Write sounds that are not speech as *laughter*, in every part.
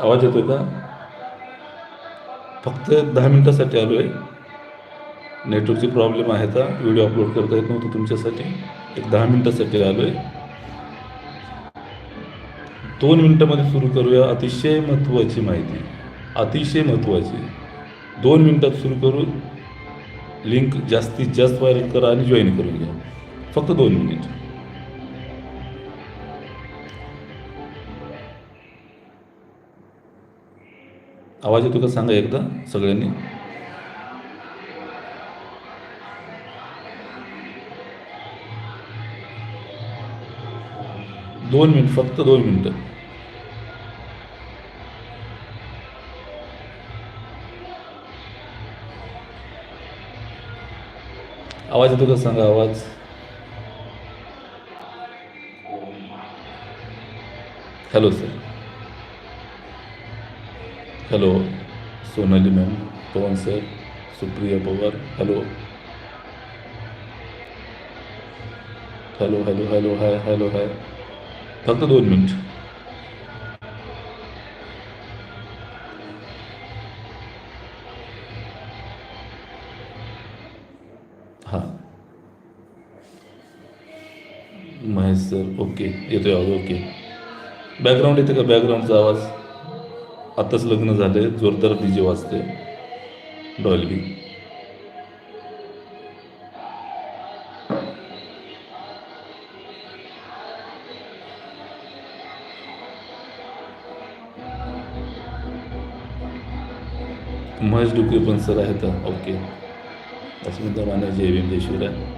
आवाज येतोय का? फक्त दहा मिनटासाठी आलो आहे नेटवर्कची प्रॉब्लेम आहे का व्हिडिओ अपलोड करता येत नव्हतं तुमच्यासाठी. एक दहा मिनटासाठी आलो आहे दोन मिनटामध्ये सुरू करूया अतिशय महत्त्वाची माहिती. अतिशय महत्त्वाची. दोन मिनटात सुरू करू. लिंक जास्तीत जास्त व्हायरल करा आणि जॉईन करून घ्या. फक्त दोन मिनिट. आवाज येतो का? सांगा एकदा सगळ्यांनी. दोन मिनिट फक्त दोन मिनटं. आवाज येतो का? सांगा आवाज. Hello sir. Hello Sonali ma'am Pawan sir Supriya Pawar hello hello hello hello hi hello hi फक्त दोन मिनिट हाँ महेश सर ओके येतोय आवाज़ ओके बॅकग्राऊंड येते का बॅकग्राऊंडचा आवाज़ आत्ताच लग्न झाले जोरदार डीजे वाजते डॉल्बी. महेश डुके पण सर आहेत. ओके. अस्मिता माने जय भीम जय शिवराय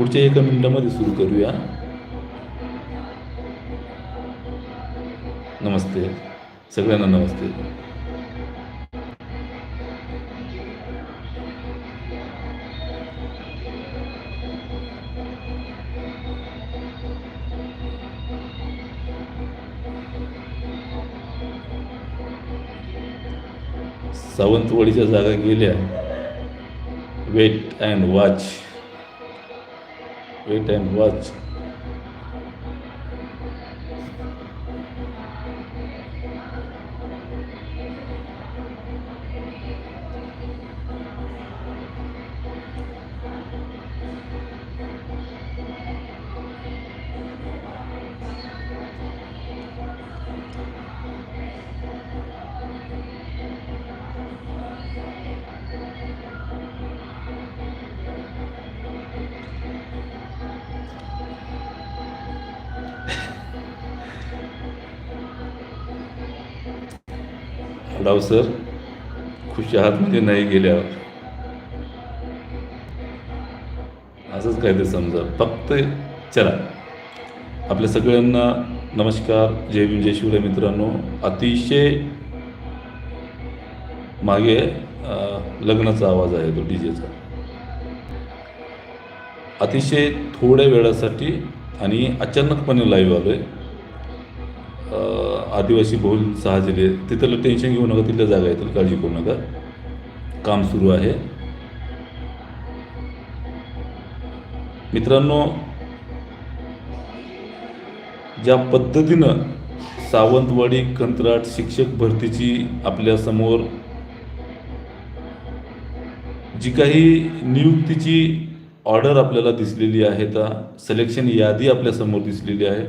पुढच्या एका मिनिटामध्ये सुरू करूया. नमस्ते. सगळ्यांना नमस्ते. सावंतवाडीच्या जागा गेल्या. Wait and watch wait and watch डाव सर खुशी आहात म्हणजे नाही गेल्यावर. असंच काय ते समजा. फक्त चला. आपल्या सगळ्यांना नमस्कार. जय भीम जय शिवराय मित्रांनो. अतिशय मागे लग्नाचा आवाज आहे तो डी जेचा अतिशय थोड्या वेळासाठी आणि अचानकपणे लाईव्ह आलो आहे आदिवासी बहुल सहा जिल्हे तिथलं टेन्शन घेऊ नका तिथल्या जागा येतील काळजी करू नका. काम सुरू आहे. मित्रांनो ज्या पद्धतीनं सावंतवाडी कंत्राट शिक्षक भरतीची आपल्यासमोर जी काही नियुक्तीची ऑर्डर आपल्याला दिसलेली आहे त्या सिलेक्शन यादी आपल्यासमोर दिसलेली आहे.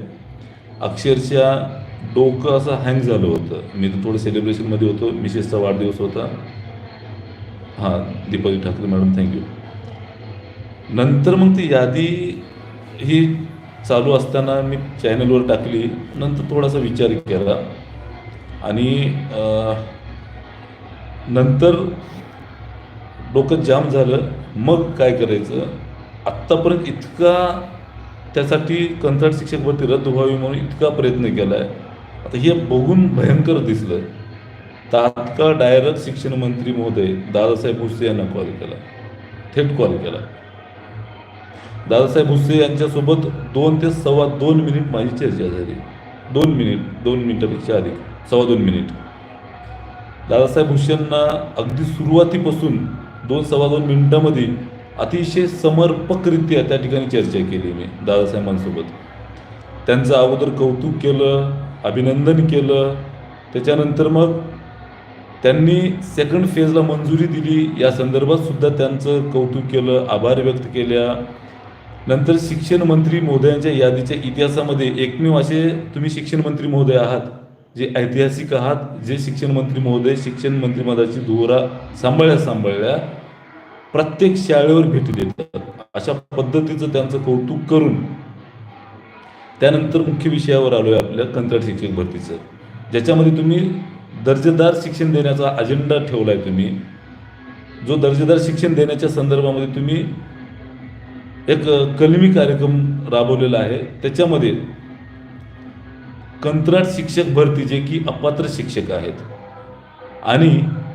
अक्षरशः डोकं असं हँग झालं होतं. मी तर थोडं सेलिब्रेशनमध्ये होतो. मिसेसचा वाढदिवस होता. हां दीपाली ठाकरे मॅडम थँक्यू नंतर मग ती यादी ही चालू असताना मी चॅनलवर टाकली. नंतर थोडासा विचार केला. आणि नंतर डोकं जाम झालं. मग काय करायचं? आत्तापर्यंत इतका त्यासाठी कंत्राट शिक्षक भरती रद्द व्हावी म्हणून इतका प्रयत्न केला आहे आता हे बघून भयंकर दिसलं. तात्काळ डायरेक्ट शिक्षण मंत्री महोदय दादासाहेब भुसे यांना कॉल केला. थेट कॉल केला. दादासाहेब भुसे यांच्यासोबत दोन ते सव्वा दोन मिनिट माझी चर्चा झाली. दोन मिनिट दोन मिनिटापेक्षा अधिक सव्वा दोन मिनिट दादासाहेब भुसेंना अगदी सुरुवातीपासून दोन सव्वा दोन मिनिटामध्ये अतिशय समर्पकरित्या त्या ठिकाणी चर्चा केली मी दादासाहेबांसोबत. त्यांचं अगोदर कौतुक केलं अभिनंदन केलं. त्याच्यानंतर मग त्यांनी सेकंड फेजला मंजुरी दिली. या संदर्भात सुद्धा त्यांचं कौतुक केलं आभार व्यक्त केल्या. नंतर शिक्षण मंत्री महोदयांच्या यादीच्या इतिहासामध्ये एकमेव असे तुम्ही शिक्षण मंत्री महोदय आहात जे ऐतिहासिक आहात जे शिक्षण मंत्री महोदय शिक्षण मंत्रिपदाची धुरा सांभाळल्या सांभाळल्या प्रत्येक शाळेवर भेटी देतात. अशा पद्धतीचं त्यांचं कौतुक करून त्यानंतर मुख्य विषयावर आलो आहे आपल्या कंत्राट शिक्षक भरतीचं. ज्याच्यामध्ये तुम्ही दर्जेदार शिक्षण देण्याचा अजेंडा ठेवला आहे तुम्ही. जो दर्जेदार शिक्षण देण्याच्या संदर्भामध्ये तुम्ही एक कलमी कार्यक्रम राबवलेला आहे. त्याच्यामध्ये कंत्राट शिक्षक भरती जे की अपात्र शिक्षक आहेत. आणि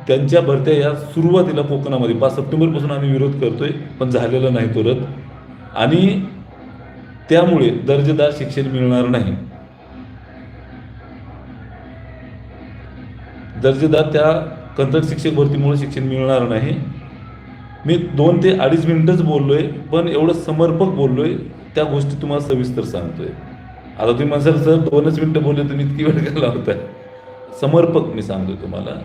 त्यांच्या भरत्या या सुरुवातीला कोकणामध्ये पाच सप्टेंबरपासून आम्ही विरोध करतोय पण झालेला नाही तो रद्द आणि त्यामुळे दर्जेदार शिक्षण मिळणार नाही. दर्जेदार त्या कंत्राट शिक्षक भरतीमुळे शिक्षण मिळणार नाही. मी दोन ते अडीच मिनिटच बोललोय पण एवढं समर्पक बोललोय त्या गोष्टी तुम्हाला सविस्तर सांगतोय. आता तुम्ही म्हणसाल सर दोनच मिनिटं बोलले तुम्ही इतकी वेळ का होता समर्पक मी सांगतोय तुम्हाला.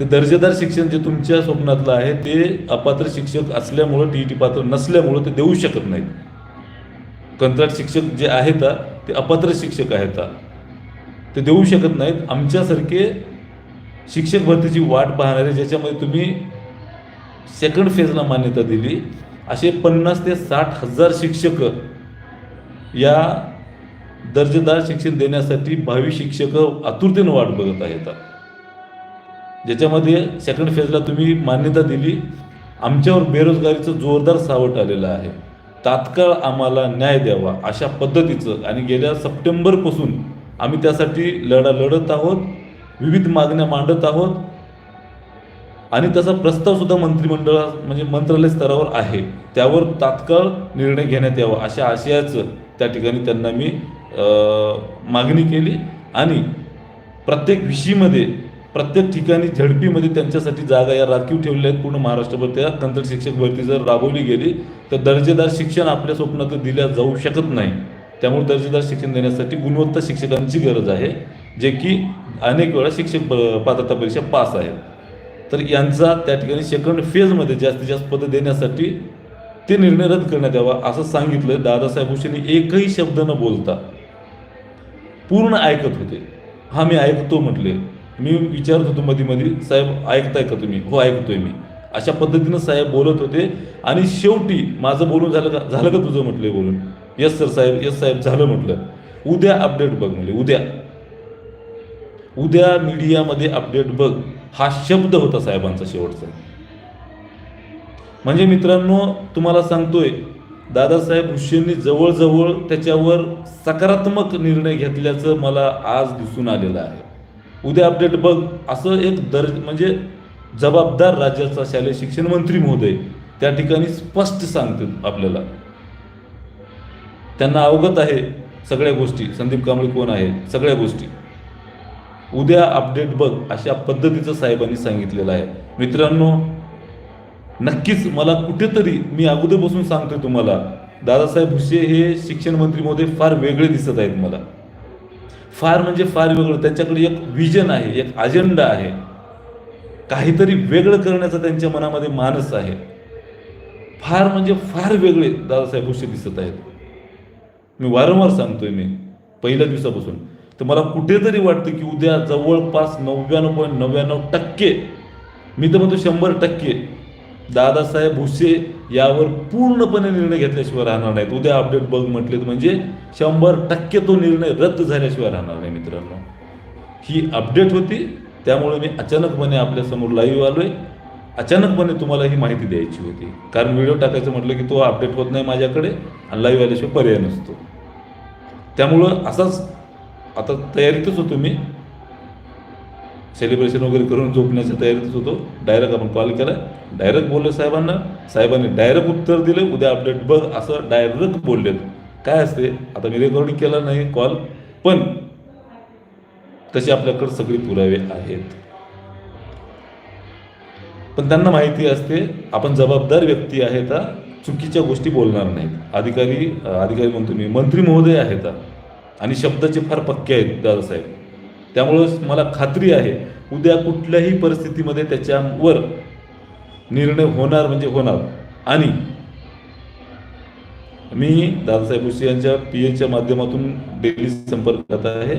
ते दर्जेदार शिक्षण जे तुमच्या स्वप्नातलं आहे ते अपात्र शिक्षक असल्यामुळं टी टी पात्र नसल्यामुळं ते देऊ शकत नाहीत. कंत्राट शिक्षक जे आहेत ते अपात्र शिक्षक आहेत. ते देऊ शकत नाहीत. आमच्यासारखे शिक्षक भरतीची वाट पाहणारे ज्याच्यामध्ये तुम्ही सेकंड फेजला मान्यता दिली असे पन्नास ते साठ हजार शिक्षक या दर्जेदार शिक्षण देण्यासाठी भावी शिक्षक आतुरतेनं वाट बघत आहेत. ज्याच्यामध्ये सेकंड फेजला तुम्ही मान्यता दिली आमच्यावर बेरोजगारीचं जोरदार सावट आलेलं आहे. तात्काळ आम्हाला न्याय द्यावा अशा पद्धतीचं. आणि गेल्या सप्टेंबरपासून आम्ही त्यासाठी लढा लढत आहोत विविध मागण्या मांडत आहोत. आणि त्याचा प्रस्तावसुद्धा मंत्रिमंडळा म्हणजे मंत्रालय स्तरावर आहे. त्यावर तात्काळ निर्णय घेण्यात यावा अशा आशयाचं त्या ठिकाणी त्यांना मी मागणी केली. आणि प्रत्येक विषयीमध्ये प्रत्येक ठिकाणी झडपीमध्ये त्यांच्यासाठी जागा या राखीव ठेवलेल्या आहेत. पूर्ण महाराष्ट्रभर त्या कंत्राट शिक्षक भरती जर राबवली गेली तर दर्जेदार शिक्षण आपल्या स्वप्नात दिल्या जाऊ शकत नाही. त्यामुळे दर्जेदार शिक्षण देण्यासाठी गुणवत्ता शिक्षकांची गरज आहे जे की अनेक वेळा शिक्षक प- पात्रता परीक्षा पास आहेत. तर यांचा त्या ठिकाणी सेकंड फेजमध्ये जास्तीत जास्त पदं देण्यासाठी ते निर्णय रद्द करण्यात यावा असं सांगितलं दादासाहेब भुसेंनी एकही शब्द न बोलता पूर्ण ऐकत होते. हा मी ऐकतो म्हटले. मी विचारत होतो मध्ये मध्ये साहेब ऐकताय का तुम्ही? हो ऐकतोय मी. अशा पद्धतीनं साहेब बोलत होते. आणि शेवटी माझं बोलून झालं का झालं का तुझं म्हटलं बोलून? येस सर साहेब. येस साहेब झालं म्हटलं. उद्या अपडेट बघ म्हणजे उद्या. उद्या मीडियामध्ये अपडेट बघ. हा शब्द होता साहेबांचा शेवटचा. म्हणजे मित्रांनो तुम्हाला सांगतोय दादासाहेब भुसेंनी जवळजवळ त्याच्यावर सकारात्मक निर्णय घेतल्याचं मला आज दिसून आलेलं आहे. उद्या अपडेट बघ. असं एक दर म्हणजे जबाबदार राज्याचा शालेय शिक्षण मंत्री महोदय त्या ठिकाणी स्पष्ट सांगतील आपल्याला. त्यांना अवगत आहे सगळ्या गोष्टी. संदीप कांबळे कोण आहे? सगळ्या गोष्टी. उद्या अपडेट बघ अशा पद्धतीचं साहेबांनी सांगितलेलं आहे. मित्रांनो नक्कीच मला कुठेतरी मी अगोदरपासून सांगतोय तुम्हाला दादासाहेब भुसे हे शिक्षण मंत्री महोदय फार वेगळे दिसत आहेत मला. फार म्हणजे फार वेगळं. त्यांच्याकडे एक विजन आहे एक अजेंडा आहे. काहीतरी वेगळं करण्याचा त्यांच्या मनामध्ये मानस आहे. फार म्हणजे फार वेगळे दादासाहेब गोष्टी दिसत आहेत. मी वारंवार सांगतोय मी पहिल्या दिवसापासून. तर मला कुठेतरी वाटतं की उद्या जवळपास नव्याण्णव पॉईंट नव्याण्णव टक्के मी तर म्हणतो शंभर टक्के दादासाहेब भुसे यावर पूर्णपणे निर्णय घेतल्याशिवाय राहणार नाहीत. उद्या अपडेट बघ म्हटले म्हणजे शंभर टक्के तो निर्णय रद्द झाल्याशिवाय राहणार नाही मित्रांनो. ही अपडेट होती त्यामुळे मी अचानकपणे आपल्यासमोर लाईव्ह आहे अचानकपणे तुम्हाला ही माहिती द्यायची होती. कारण व्हिडिओ टाकायचं म्हटलं की तो अपडेट होत नाही माझ्याकडे आणि लाईव्ह आल्याशिवाय पर्याय नसतो. त्यामुळं असाच आता तयारीतच होतो मी. सेलिब्रेशन वगैरे करून झोपण्याच्या तयारीतच होतो. डायरेक्ट आपण कॉल केला. डायरेक्ट बोललो साहेबांना. साहेबांनी डायरेक्ट उत्तर दिलं. उद्या अपडेट बघ. असं डायरेक्ट बोललेत काय असते? आता मी रेकॉर्डिंग केला नाही कॉल पण तसे आपल्याकडे सगळे पुरावे आहेत. पण त्यांना माहिती असते आपण जबाबदार व्यक्ती आहेत हा, चुकीच्या गोष्टी बोलणार नाहीत. अधिकारी अधिकारी म्हणतो मी मंत्री महोदय आहेत आणि शब्दाचे फार पक्के आहेत दादासाहेब. त्यामुळं मला खात्री आहे उद्या कुठल्याही परिस्थितीमध्ये त्याच्यावर निर्णय होणार म्हणजे होणार. आणि मी दादासाहेब उशी यांच्या पी एच्या माध्यमातून डेली संपर्कात आहे.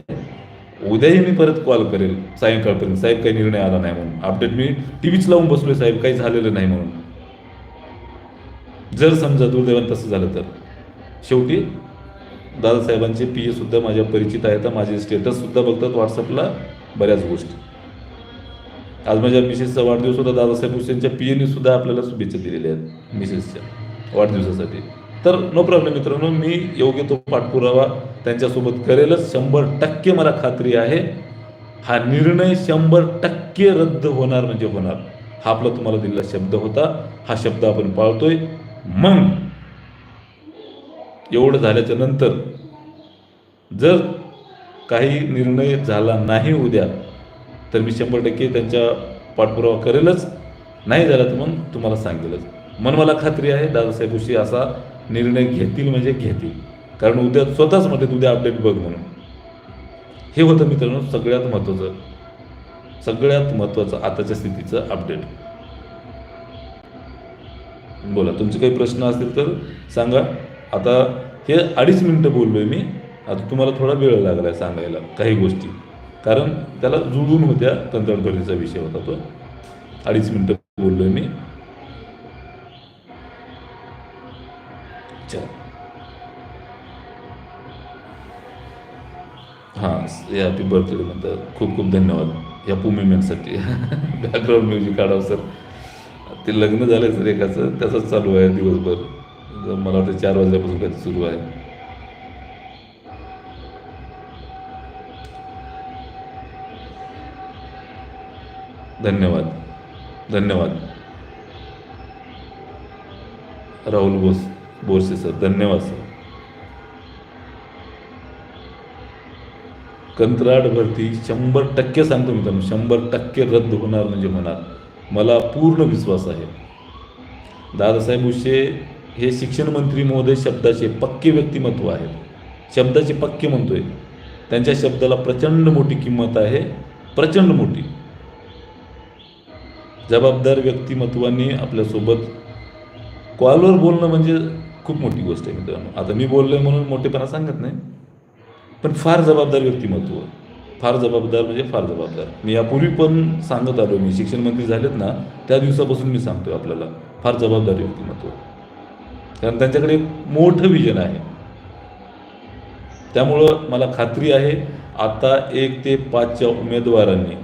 उद्याही मी परत कॉल करेल सायंकाळपर्यंत. साहेब काही निर्णय आला नाही म्हणून. अपडेट मी टीव्हीच लावून बसलोय साहेब काही झालेलं नाही म्हणून. जर समजा दुर्दैवान तसं झालं तर. शेवटी दादासाहेबांचे पी सुद्धा माझ्या परिचित आहेत. माझे स्टेटससुद्धा बघतात व्हॉट्सअपला बऱ्याच गोष्टी. आज माझ्या मिसेसचा वाढदिवस होता. दादासाहेब हुसेनच्या पी एने सुद्धा आपल्याला शुभेच्छा दिलेल्या आहेत मिसेसच्या वाढदिवसासाठी. तर नो प्रॉब्लेम मित्रांनो मी योग्य तो पाठपुरावा त्यांच्यासोबत करेलच. शंभर टक्के मला खात्री आहे. हा निर्णय शंभर टक्के रद्द होणार म्हणजे होणार. हा आपला तुम्हाला दिलेला शब्द होता. हा शब्द आपण पाळतोय. मग एवढं झाल्याच्यानंतर जर काही निर्णय झाला नाही उद्या तर मी शंभर टक्के त्यांच्या पाठपुरावा करेलच. नाही झाला तर मग तुम्हाला सांगेलच. मन मला खात्री आहे दादासाहेब उशी असा निर्णय घेतील म्हणजे घेतील. कारण उद्या स्वतःच म्हणतात उद्या अपडेट बघ म्हणून. हे होतं मित्रांनो सगळ्यात महत्त्वाचं. सगळ्यात महत्त्वाचं आताच्या स्थितीचं अपडेट बोला तुमचे काही प्रश्न असतील तर सांगा. आता हे अडीच मिनटं बोललोय मी. आता तुम्हाला थोडा वेळ लागला सांगायला काही गोष्टी. कारण त्याला जुळून होत्या तंत्रज्ञानाचा विषय होता तो. अडीच मिनटं बोललोय मी. हां या हॅपी बर्थडे म्हणतात खूप खूप धन्यवाद. या मुवमेंटसाठी बॅकग्राऊंड म्युझिक काढावं सर ते लग्न झालं सर एकाचं. त्याचंच चालू आहे दिवसभर. मला वाटतं चार वाजल्यापासून काही सुरू आहे. धन्यवाद. धन्यवाद. राहुल बोस बोरसे सर धन्यवाद सर. कंत्राट भरती शंभर टक्के सांगतो मित्रांनो शंभर टक्के रद्द होणार म्हणजे होणार. मला पूर्ण विश्वास आहे. दादासाहेब उशे हे शिक्षण मंत्री महोदय शब्दाचे पक्के व्यक्तिमत्व आहेत शब्दाचे पक्के म्हणतोय. त्यांच्या शब्दाला प्रचंड मोठी किंमत आहे. प्रचंड मोठी. जबाबदार व्यक्तिमत्वाने आपल्यासोबत कॉलवर बोलणं म्हणजे खूप मोठी गोष्ट आहे मित्रांनो. आता मी बोललो आहे म्हणून मोठेपणा सांगत नाही. पण फार जबाबदार व्यक्तिमत्व. फार जबाबदार म्हणजे फार जबाबदार. मी यापूर्वी पण सांगत आलो मी शिक्षण मंत्री झालेत ना त्या दिवसापासून मी सांगतोय आपल्याला. फार जबाबदार व्यक्तिमत्व. कारण त्यांच्याकडे मोठं विजन आहे. त्यामुळं मला खात्री आहे आता एक ते पाचच्या उमेदवारांनी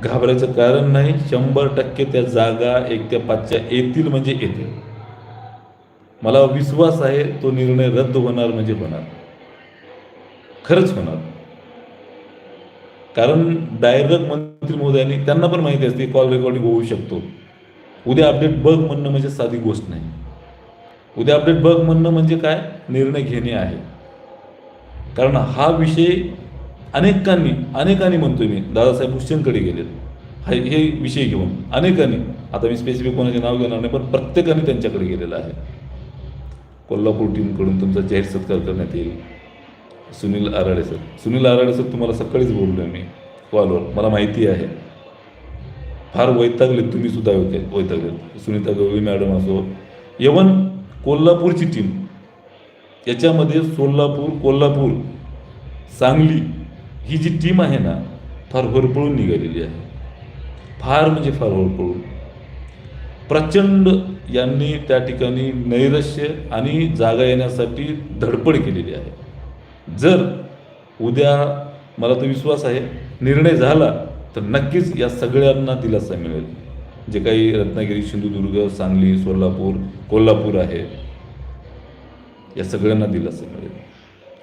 घाबरायचं कारण नाही शंभर टक्के त्या जागा एक ते पाचच्या येतील म्हणजे येतील. मला विश्वास आहे तो निर्णय रद्द होणार म्हणजे होणार. खरंच होणार. कारण डायरेक्ट मंत्री महोदयांनी त्यांना पण माहिती असते कॉल रेकॉर्डिंग होऊ शकतो. उद्या अपडेट बघ म्हणणं म्हणजे साधी गोष्ट नाही. उद्या अपडेट बघ म्हणणं म्हणजे काय? निर्णय घेणे आहे. कारण हा विषय अनेकांनी अनेकांनी म्हणतोय मी. दादासाहेब हुसेनकडे गेलेत. हा हे विषय घेऊन. अनेकांनी. आता मी स्पेसिफिक कोणाचे नाव घेणार नाही पण प्रत्येकाने त्यांच्याकडे गेलेलं आहे. कोल्हापूर टीमकडून तुमचा जाहीर सत्कार करण्यात येईल. सुनील आराडे सर. सुनील आराडे सर तुम्हाला सकाळीच बोललो मी. कॉलवर. मला माहिती आहे. फार वैतागले तुम्ही सुद्धा वैतागलेत. सुनीता गवळी मॅडम असो. यवन कोल्हापूरची टीम याच्यामध्ये सोलापूर कोल्हापूर सांगली ही जी टीम आहे ना फार होरपळून निघालेली आहे. फार म्हणजे फार होरपळून. प्रचंड यांनी त्या ठिकाणी नैराश्य आणि जागा येण्यासाठी धडपड केलेली आहे. जर उद्या मला तो विश्वास आहे निर्णय झाला तर नक्कीच या सगळ्यांना दिलासा मिळेल. जे काही रत्नागिरी सिंधुदुर्ग सांगली सोलापूर कोल्हापूर आहे या सगळ्यांना दिलासा मिळेल.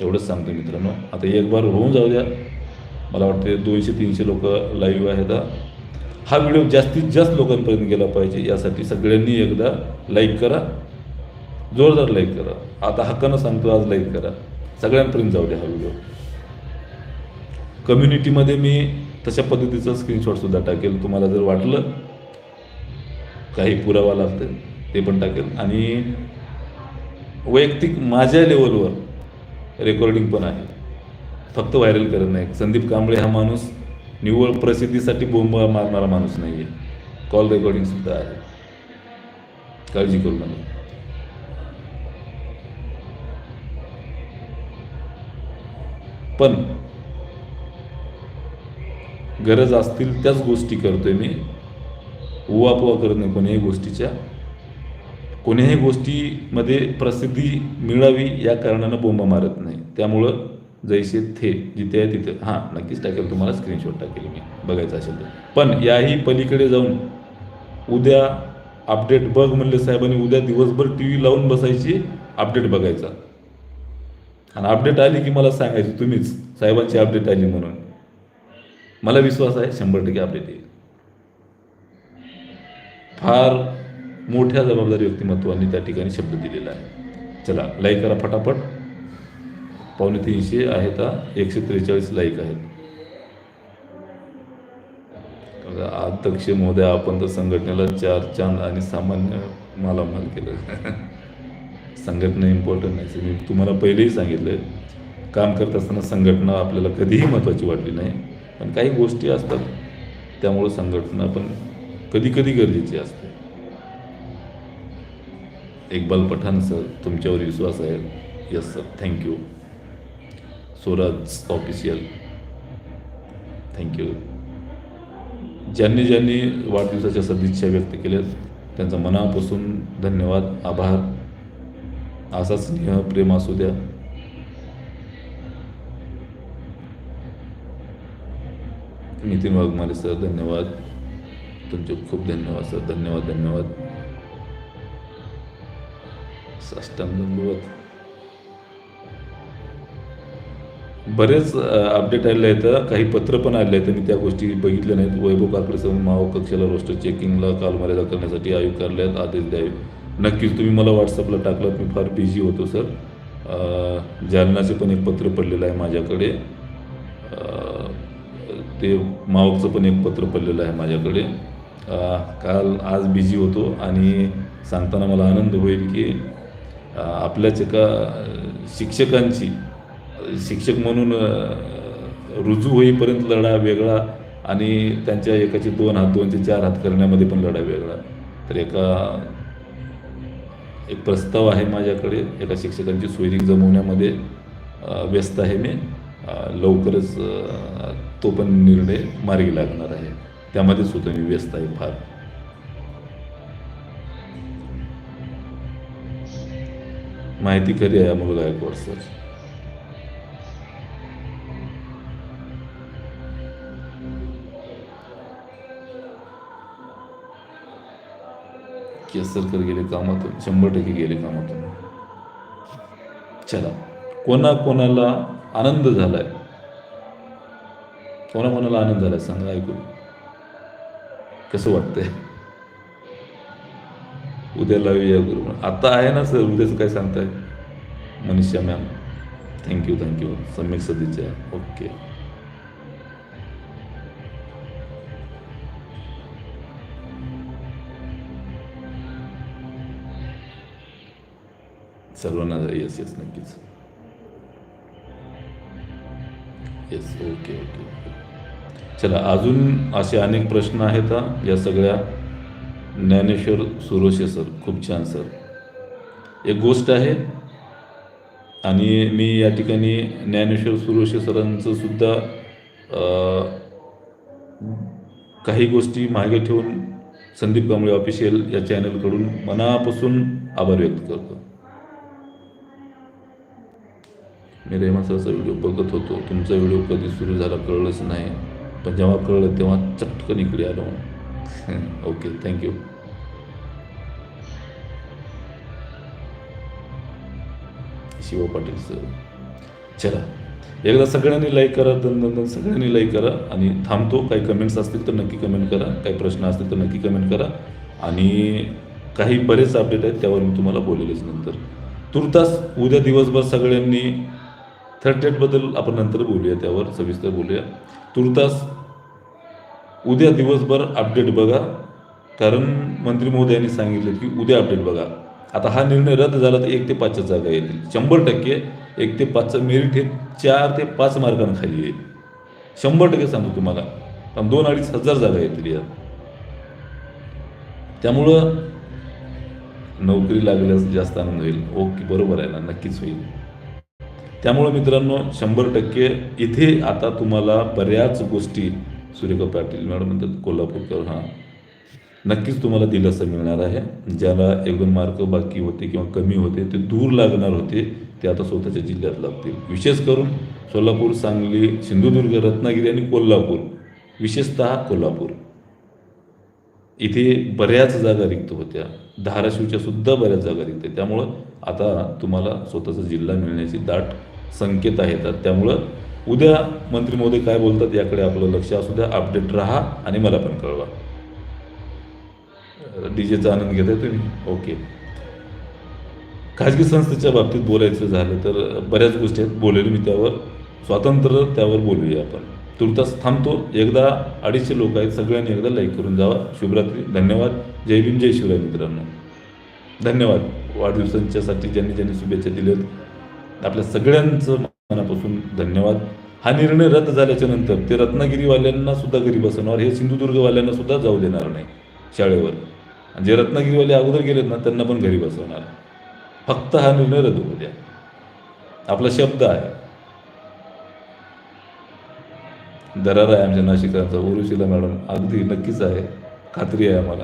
एवढंच सांगतो मित्रांनो. आता एक बार होऊन जाऊ द्या. मला वाटते दोनशे तीनशे लोक लाईव्ह आहेत हा. व्हिडिओ जास्तीत जास्त लोकांपर्यंत गेला पाहिजे. यासाठी सगळ्यांनी एकदा लाईक करा. जोरदार लाईक करा. आता हक्कानं सांगतो आज लाईक करा. सगळ्यांपर्यंत जाऊ द्या हा व्हिडिओ. कम्युनिटीमध्ये मी तशा पद्धतीचं स्क्रीनशॉटसुद्धा टाकेल. तुम्हाला जर वाटलं काही पुरावा लागतं ते पण टाकेल. आणि वैयक्तिक माझ्या लेवलवर रेकॉर्डिंग पण आहे. फक्त व्हायरल करत नाही. संदीप कांबळे हा माणूस निव्वळ प्रसिद्धीसाठी बोंब मारणारा माणूस नाही आहे कॉल रेकॉर्डिंगसुद्धा आहे. काळजी करू नका. पण गरज असतील त्याच गोष्टी करतोय मी. उवापुवा करत नाही कोणीही गोष्टीच्या. कोणीही गोष्टीमध्ये प्रसिद्धी मिळावी या कारणानं बोंबा मारत नाही. त्यामुळं जैसे थे जिथे आहे तिथे. हां नक्कीच टाकेल. तुम्हाला स्क्रीनशॉट टाकेल मी. बघायचं असेल तर. पण याही पलीकडे जाऊन उद्या अपडेट बघ म्हणले साहेबांनी उद्या दिवसभर टी व्ही लावून बसायची अपडेट बघायचा. आणि अपडेट आली की मला सांगायची तुम्हीच साहेबांची अपडेट आली म्हणून. मला विश्वास आहे शंभर टक्के आपले ते फार मोठ्या जबाबदारी व्यक्तिमत्वांनी त्या ठिकाणी शब्द दिलेला आहे. चला लाईक करा फटाफट. पावणे तीनशे आहेत हा एकशे त्रेचाळीस लाईक आहेत. अध्यक्ष महोदय आपण तर संघटनेला चार चांद आणि सामान्य मालामाल केलं. *laughs* संघटना इम्पॉर्टंट नाही. मी तुम्हाला पहिलेही सांगितलं काम करत असताना संघटना आपल्याला कधीही महत्त्वाची वाटली नाही. पण काही गोष्टी असतात त्यामुळं संघटना पण कधी कधी गरजेची असते. इक्बाल पठाण सर तुमच्यावर विश्वास आहे? Yes sir thank you Swaraj official thank you ज्यांनी ज्यांनी वाढदिवसाच्या सदिच्छा व्यक्त केल्या त्यांचा मनापासून धन्यवाद आभार. असाच स्नेह प्रेम असू द्या. नितीन वाघमारे सर धन्यवाद. तुमचे खूप धन्यवाद सर धन्यवाद धन्यवाद. साष्टांग दंडवत बरेच अपडेट आलेले आहेत काही पत्र पण आले आहेत मी त्या गोष्टी बघितल्या नाहीत. वैभव काकडे सर माव कक्षाला रोस्टर चेकिंगला कालमर्यादा करण्यासाठी आयुक्त कार्यालयात आदेश द्यावे. नक्कीच तुम्ही मला व्हॉट्सअपला टाकलं मी फार बिझी होतो सर. जालनाचे पण एक पत्र पडलेलं आहे माझ्याकडे. ते मावकचं पण एक पत्र पडलेलं आहे माझ्याकडे. काल आज बिझी होतो आणि सांगताना मला आनंद होईल की आपल्याच एका शिक्षकांची शिक्षक म्हणून रुजू होईपर्यंत लढा वेगळा आणि त्यांच्या एकाचे दोन हात दोनचे चार हात करण्यामध्ये पण लढा वेगळा. तर एका एक प्रस्ताव आहे माझ्याकडे एका शिक्षकांची सोयरीक जमवण्यामध्ये व्यस्त आहे मी. लवकरच तो पण निर्णय मार्गी लागणार आहे. त्यामध्ये सुद्धा मी व्यस्त आहे फार. माहिती खरी आहे अमोल गायकवाड सर. केसरकर गेले कामातून शंभर टक्के गेले कामातून. चला. कोणाकोणाला आनंद झालाय? कोणा कोणाला आनंद झाला? सांगा ऐकून. कसं वाटतंय? उद्या लावूया गुरु आता आहे ना सर उद्याचं काय सांगताय? मनीषा मॅम थँक्यू थँक्यू सम्यक सदिच्छा. ओके. सर्वांना येस येस नक्कीच. येस ओके ओके चला अजून असे अनेक प्रश्न आहेत हा. या सगळ्या ज्ञानेश्वर सुरोशे सर खूप छान सर. एक गोष्ट आहे आणि मी या ठिकाणी ज्ञानेश्वर सुरोशे सरांचं सुद्धा काही गोष्टी मागे ठेवून संदीप कांबळे ऑफिशियल या चॅनलकडून मनापासून आभार व्यक्त करतो. मी रेमा सरचा व्हिडिओ बघत होतो. तुमचा व्हिडिओ कधी सुरू झाला कळलंच नाही. पण जेव्हा कळलं तेव्हा चटकन इकडे आलो okay thank you Shiv Patil sir चला एकदा सगळ्यांनी लाईक करा दन दन दन सगळ्यांनी लाईक करा आणि थांबतो. काही कमेंट्स असतील तर नक्की कमेंट करा. काही प्रश्न असतील तर नक्की कमेंट करा. आणि काही बरेच अपडेट आहेत त्यावर मी तुम्हाला बोलेलच नंतर. तुर्तास उद्या दिवसभर सगळ्यांनी थर्ड डेटबद्दल आपण नंतर बोलूया त्यावर सविस्तर बोलूया. तुर्तास उद्या दिवसभर अपडेट बघा. कारण मंत्री महोदयांनी सांगितलं की उद्या अपडेट बघा. आता हा निर्णय रद्द झाला तर एक ते पाचच्या जागा येतील. शंभर टक्के एक ते पाचचं मेरिट हे चार ते पाच मार्कांखाली येईल. शंभर टक्के सांगतो तुम्हाला. पण दोन अडीच हजार जागा येतील या त्यामुळं नोकरी लागल्यास जास्त आनंद होईल. ओके बरोबर आहे ना नक्कीच होईल. त्यामुळं मित्रांनो शंभर टक्के इथे आता तुम्हाला बऱ्याच गोष्टी सूर्यका पाटील मॅडम म्हणतात कोल्हापूरकर हां. नक्कीच तुम्हाला दिलासा मिळणार आहे. ज्याला एक दोन मार्क बाकी होते किंवा कमी होते ते दूर लागणार होते ते आता स्वतःच्या जिल्ह्यात लागतील. विशेष करून सोलापूर सांगली सिंधुदुर्ग रत्नागिरी आणि कोल्हापूर विशेषतः कोल्हापूर. इथे बऱ्याच जागा रिक्त होत्या. धाराशिवच्या सुद्धा बऱ्याच जागा रिक्त त्यामुळं आता तुम्हाला स्वतःचा जिल्हा मिळण्याची दाट संकेत आहेत. त्यामुळं उद्या मंत्री महोदय काय बोलतात याकडे आपलं लक्ष असू द्या अपडेट राहा आणि मला पण कळवा. डीजेचा आनंद घेताय तुम्ही? ओके. खाजगी संस्थेच्या बाबतीत बोलायचं झालं तर बऱ्याच गोष्टी आहेत. बोलेल मी त्यावर. स्वातंत्र्य त्यावर बोलूया आपण. तुर्तास थांबतो. एकदा अडीचशे लोक आहेत. सगळ्यांनी एकदा लाईक करून जावा. शुभरात्री. धन्यवाद. जय भीम जय शिवराय मित्रांनो. धन्यवाद. वाढदिवसांच्यासाठी ज्यांनी ज्यांनी शुभेच्छा दिल्यात. आपल्या सगळ्यांचं मनापासून धन्यवाद. हा निर्णय रद्द झाल्याच्यानंतर ते रत्नागिरीवाल्यांना सुद्धा घरी बसवणार हे सिंधुदुर्गवाल्यांना सुद्धा जाऊ देणार नाही शाळेवर. आणि जे रत्नागिरीवाले अगोदर गेलेत ना त्यांना पण घरी बसवणार. फक्त हा निर्णय रद्द होऊ द्या. आपला शब्द आहे. दरार आहे आमच्या नाशिकाचा उरुशीला मॅडम अगदी नक्कीच आहे. खात्री आहे आम्हाला.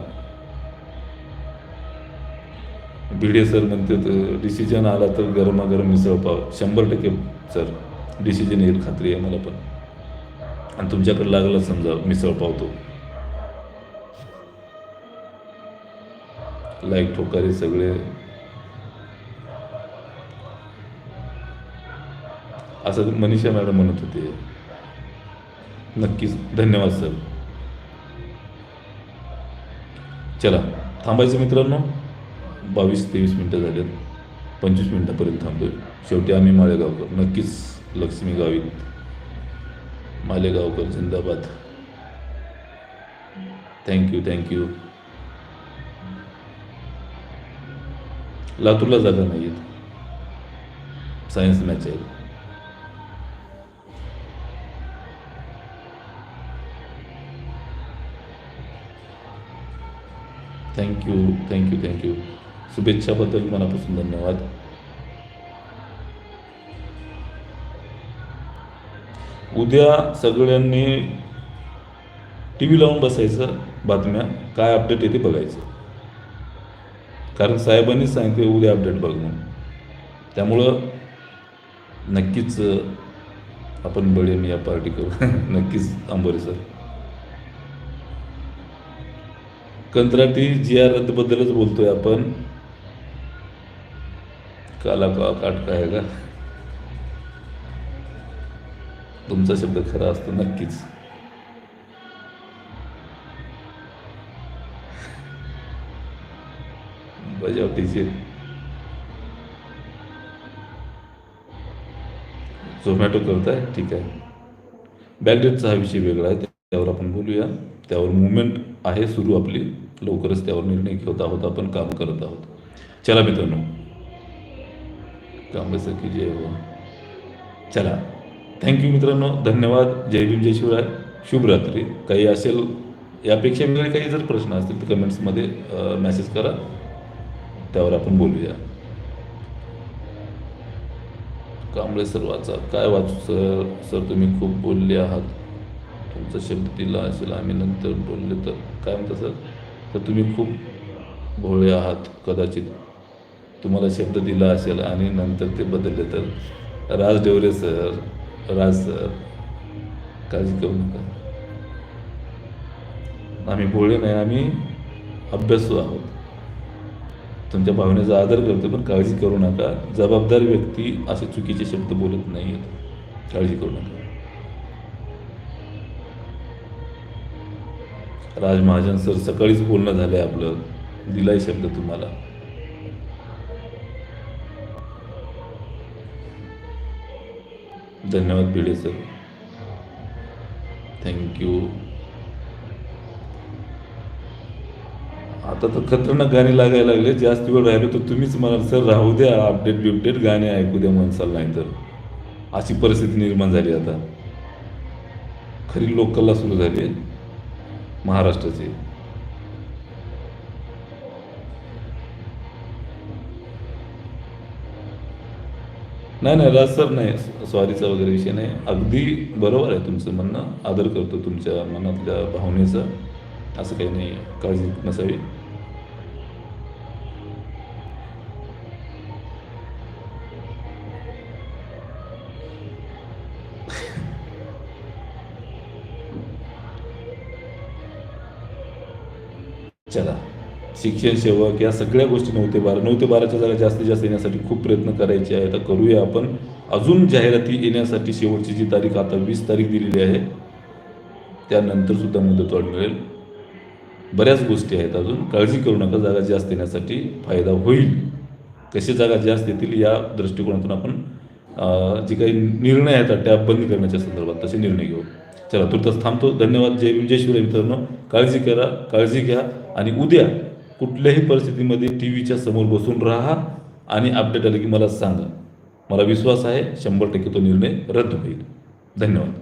भिडे सर म्हणते डिसिजन आला तर गरमागरम मिसळ पाव. शंभर टक्के सर डिसिजन येईल खात्री आहे मला पण. आणि तुमच्याकडे लागला समजा मिसळ पाव तो. लाईक ठोकारे सगळे. असं मनीषा मॅडम म्हणत होते. नक्कीच धन्यवाद सर. चला थांबायचं मित्रांनो. बावीस तेवीस मिनटं झालेत. पंचवीस मिनटापर्यंत थांबतोय. शेवटी आम्ही मालेगावकर नक्कीच लक्ष्मी गावीत. मालेगावकर जिंदाबाद. थँक्यू थँक्यू लातूरला जागा नाही आहेत सायन्स मॅच आहे thank you thank you thank you शुभेच्छाबद्दल मनापासून धन्यवाद. उद्या सगळ्यांनी टी व्ही लावून बसायचं बातम्या काय अपडेट येते बघायचं. कारण साहेबांनीच सांगितले उद्या अपडेट बघ म्हणून. त्यामुळं नक्कीच आपण बळीन या पार्टी करू. *laughs* नक्कीच आंबोरे सर कंत्राटी जी आर रद्दबद्दलच बोलतोय आपण. काला का काट काय का तुमचा शब्द खरा असतो नक्कीच. बजावटीचे झोमॅटो करताय? ठीक आहे. बॅकडेटचा हा विषय वेगळा आहे त्यावर आपण बोलूया. त्यावर मुवमेंट आहे सुरू आपली. लवकरच त्यावर निर्णय घेत आहोत आपण काम करत आहोत. चला मित्रांनो काम कसं की जय हो चला थँक्यू मित्रांनो. धन्यवाद. जय भीम जय शिवराय. शुभरात्री काही असेल यापेक्षा वेगळे काही जर प्रश्न असतील तर कमेंट्समध्ये मेसेज करा. त्यावर आपण बोलूया. कांबळे सर वाचा. काय वाचू सर सर तुम्ही खूप बोलले आहात. तुमचा शब्द दिला असेल आम्ही नंतर बोलले तर. काय म्हणता सर तर तुम्ही खूप भोळे आहात कदाचित. तुम्हाला शब्द दिला असेल आणि नंतर ते बदलले तर राज डेवरे सर राज सर काळजी करू नका. आम्ही भोळे नाही आम्ही अभ्यासू आहोत. तुमच्या भावनेचा आदर करतो पण काळजी करू नका. जबाबदार व्यक्ती असे चुकीचे शब्द बोलत नाही काळजी करू नका. राज महाजन सर सकाळीच बोलणं झालं आहे आपलं. दिलाय शब्द तुम्हाला. धन्यवाद भिडे सर. थँक्यू आता तर खतरनाक गाणी लागायला लागले जास्त वेळ राहिलो तर तुम्हीच म्हणाल सर राहू द्या अपडेट बिपडेट गाणे ऐकू द्या म्हणसाल नाही तर. अशी परिस्थिती निर्माण झाली आता. खरी लोककला सुरू झाली महाराष्ट्राची. नाही नाही राज सर नाही स्वारीचा वगैरे विषय नाही. अगदी बरोबर आहे तुमचं म्हणणं. आदर करतो तुमच्या मनातल्या भावनेचा. असं काही नाही काळजी नसावी. चला. शिक्षण सेवक या सगळ्या गोष्टी नऊ ते बारा. नऊ ते बाराच्या जागा जास्तीत जास्त येण्यासाठी खूप प्रयत्न करायचे आहे तर करूया आपण. अजून जाहिराती येण्यासाठी शेवटची जी तारीख आता वीस तारीख दिलेली आहे त्यानंतर सुद्धा मुदतवाढ मिळेल बऱ्याच गोष्टी आहेत अजून. काळजी करू नका जागा जास्त येण्यासाठी फायदा होईल. कशी जागा जास्त येतील या दृष्टिकोनातून आपण जे काही निर्णय आहेत त्या बंद करण्याच्या संदर्भात तसे निर्णय घेऊ. चला तुर्तास थांबतो. धन्यवाद. जय भीम जय शिवराय मित्रांनो. काळजी करा काळजी घ्या आणि उद्या कुठल्याही परिस्थितीमध्ये टी व्हीच्या समोर बसून राहा आणि अपडेट आले की मला सांगा. मला विश्वास आहे शंभर टक्के तो निर्णय रद्द होईल. धन्यवाद.